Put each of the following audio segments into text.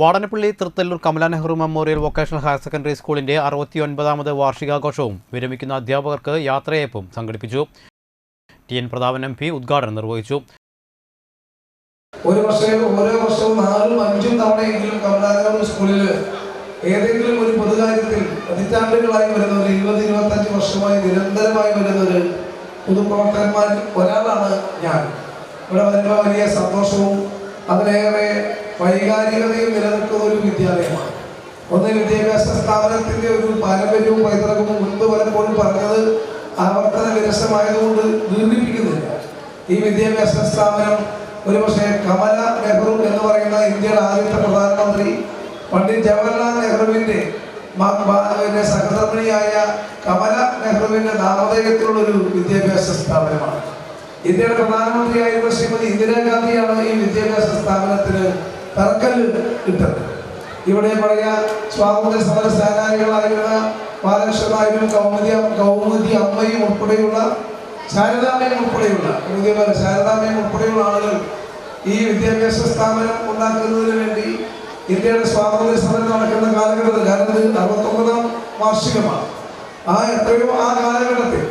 Vatanappally Thrithallur Kamala Nehru memorial vocational higher secondary സ്കൂളിന്റെ അറുപത്തിയൊൻപതാമത് വാർഷികാഘോഷവും വിരമിക്കുന്ന അധ്യാപകർക്ക് യാത്രയയപ്പും സംഘടിപ്പിച്ചു. T N Prathapan M P ഉദ്ഘാടനം നിർവഹിച്ചു. ഒരു വർഷം ഓരോ വർഷവും നാലും അഞ്ചും തവണയെങ്കിലും കമലാനഗർ സ്കൂളിൽ ഏതെങ്കിലും ഒരു പൊതുകാര്യത്തിൽ പതിറ്റാണ്ടുകളായി വരുന്ന ഒരു ഇരുപത് ഇരുപത്തഞ്ച് വർഷമായി നിരന്തരമായി വരുന്ന ഒരു പൊതുപ്രവർത്തകന്മാരിൽ ഒരാളാണ് ഞാൻ. ഇവിടെ വരുമ്പോൾ വലിയ സന്തോഷവും അതിലേറെ വൈകാരികതയും നിലനിൽക്കുന്ന ഒരു വിദ്യാലയമാണ്. ഒന്ന് വിദ്യാഭ്യാസ സ്ഥാപനത്തിന്റെ ഒരു പാരമ്പര്യവും പൈതൃകവും മുൻപ് പലപ്പോഴും പറഞ്ഞത് ആവർത്തന വിരസമായതുകൊണ്ട് ദീർഘിപ്പിക്കുന്നില്ല ഈ വിദ്യാഭ്യാസ സ്ഥാപനം ഒരുപക്ഷെ കമല നെഹ്റു എന്ന് പറയുന്ന ഇന്ത്യയുടെ ആദ്യത്തെ പ്രധാനമന്ത്രി പണ്ഡിറ്റ് ജവഹർലാൽ പിന്നെ സഹധർമ്മിണിയായ കമല നെഹ്റുവിന്റെ നാമധേയത്തിലുള്ളൊരു വിദ്യാഭ്യാസ സ്ഥാപനമാണ്. ഇന്ത്യയുടെ പ്രധാനമന്ത്രിയായിരുന്ന ശ്രീമതി ഇന്ദിരാഗാന്ധിയാണ് ഈ വിദ്യാഭ്യാസ സ്ഥാപനത്തിന് തറക്കല്ല് ഇട്ടത്. ഇവിടെ പഴയ സ്വാതന്ത്ര്യ സമര സേനാനികളായിരുന്ന ബാലകൃഷ്ണ നായരും കൗമുദി കൗമുദി അമ്മയും ഉൾപ്പെടെയുള്ള ശാരദാമ്മയും ഉൾപ്പെടെയുള്ള കൗമുദി പോലെ ശാരദാമ്മയും ഉൾപ്പെടെയുള്ള ആളുകൾ ഈ വിദ്യാഭ്യാസ സ്ഥാപനം ഉണ്ടാക്കുന്നതിന് വേണ്ടി ഇന്ത്യയുടെ സ്വാതന്ത്ര്യ സമരം നടക്കുന്ന കാലഘട്ടത്തിൽ കാരണം അറുപത്തൊമ്പതാം വാർഷികമാണ്. ആ എത്രയോ ആ കാലഘട്ടത്തിൽ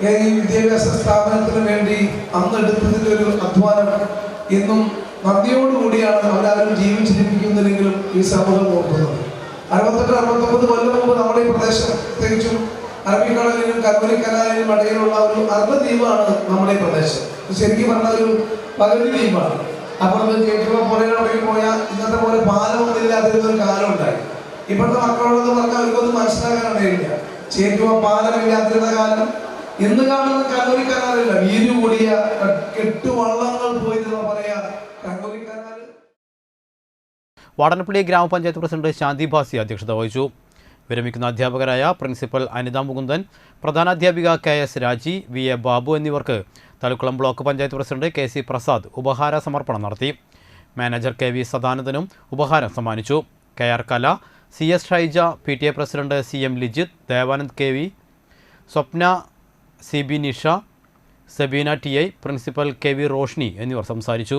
ഈ വിദ്യാഭ്യാസ സ്ഥാപനത്തിന് വേണ്ടി അന്ന് എടുത്തതിന്റെ ഒരു അധ്വാനം. ഇന്നും നന്ദിയോടുകൂടിയാണ് അവരാരും ജീവിച്ചിരിപ്പിക്കുന്നില്ലെങ്കിലും ഈ സമൂഹം നോക്കുന്നത്. അറുപത്തെട്ട് അറുപത്തൊമ്പത് കൊല്ലം മുമ്പ് നമ്മുടെ ഈ പ്രദേശം പ്രത്യേകിച്ചും അറബിക്കടലിനും കർമ്മലിക്കനാലിനും ഇടയിലുള്ള ഒരു അർദ്ധ ദ്വീപാണ് നമ്മുടെ ഈ പ്രദേശം. ശരിക്കും പറഞ്ഞ ഒരു പകുതി ദ്വീപാണ്. അപ്പുറത്ത് ചേറ്റുവ പുഴയിലൊടങ്ങി പോയാൽ ഇന്നത്തെ പോലെ പാലമൊന്നും ഒരു കാലം ഉണ്ടായി. ഇപ്പോഴത്തെ മക്കളോടൊന്നും പറഞ്ഞാൽ അവർക്കൊന്നും മനസ്സിലാക്കാൻ ഇടയില്ല ചേറ്റുവ പാലമില്ലാതിരുന്ന കാലം ഇന്ന് കാണുന്ന കണ്ണൂരി കനാലല്ല വീതി കൂടിയ കെട്ടുവള്ളങ്ങൾ പോയി എന്ന് പറയാ കണ്ണൂരി കനാൽ വാടനപ്പള്ളി ഗ്രാമപഞ്ചായത്ത് പ്രസിഡന്റ് ശാന്തി ഭാസി അധ്യക്ഷത വഹിച്ചു. വിരമിക്കുന്ന അധ്യാപകരായ principal Anitha Mukundan പ്രധാനാധ്യാപിക K S Raji V A Babu എന്നിവർക്ക് Thalikulam block panchayat president K C Prasad ഉപഹാര സമർപ്പണം നടത്തി. മാനേജർ കെ വി സദാനന്ദനും ഉപഹാരം സമ്മാനിച്ചു. K R Kala C S Shyja P T A president C M Lijith Devanand K V Swapna C B Nisha Sebeena T I principal K V Roshni എന്നിവർ സംസാരിച്ചു.